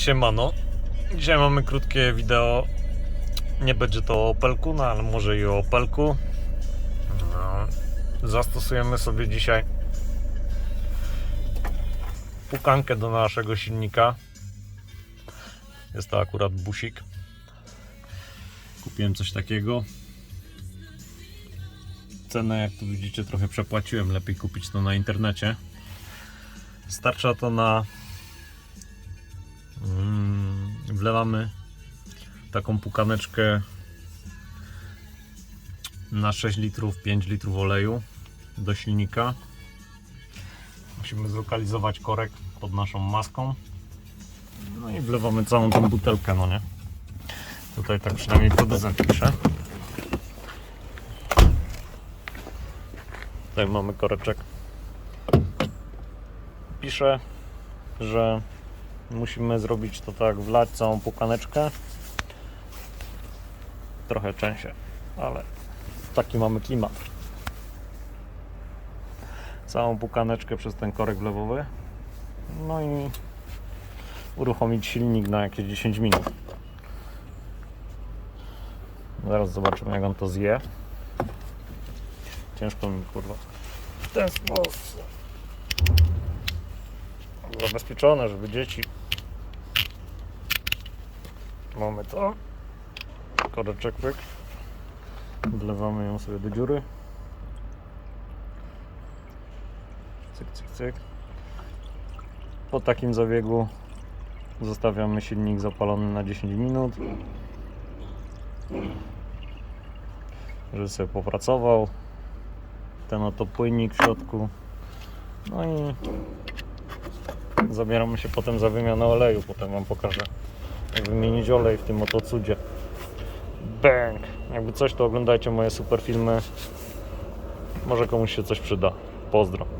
Siemano. Dzisiaj mamy krótkie wideo. Nie będzie to o Opelku, no ale może i o Opelku. No, zastosujemy sobie dzisiaj pukankę do naszego silnika. Jest to akurat busik. Kupiłem coś takiego. Cenę, jak tu widzicie, trochę przepłaciłem. Lepiej kupić to na internecie. Starcza to na wlewamy taką pukaneczkę na 6 litrów, 5 litrów oleju do silnika. Musimy zlokalizować korek pod naszą maską. No i wlewamy całą tą butelkę, no nie? Tutaj tak przynajmniej producent pisze. Tutaj mamy koreczek. Pisze, że musimy zrobić to tak, wlać całą pukaneczkę trochę częściej, ale taki mamy klimat. Całą pukaneczkę przez ten korek wlewowy. No i uruchomić silnik na jakieś 10 minut. Zaraz zobaczymy jak on to zje. Ciężko mi kurwa w ten sposób. Zabezpieczone, żeby dzieci. Mamy to. Koreczek pyk. Wlewamy ją sobie do dziury. Cyk, cyk, cyk. Po takim zabiegu zostawiamy silnik zapalony na 10 minut. Żeby sobie popracował. Ten oto płynnik w środku. No i zabieramy się potem za wymianę oleju. Potem Wam pokażę, wymienić olej w tym oto cudzie. Bang! Jakby coś, to oglądajcie moje super filmy. Może komuś się coś przyda. Pozdro.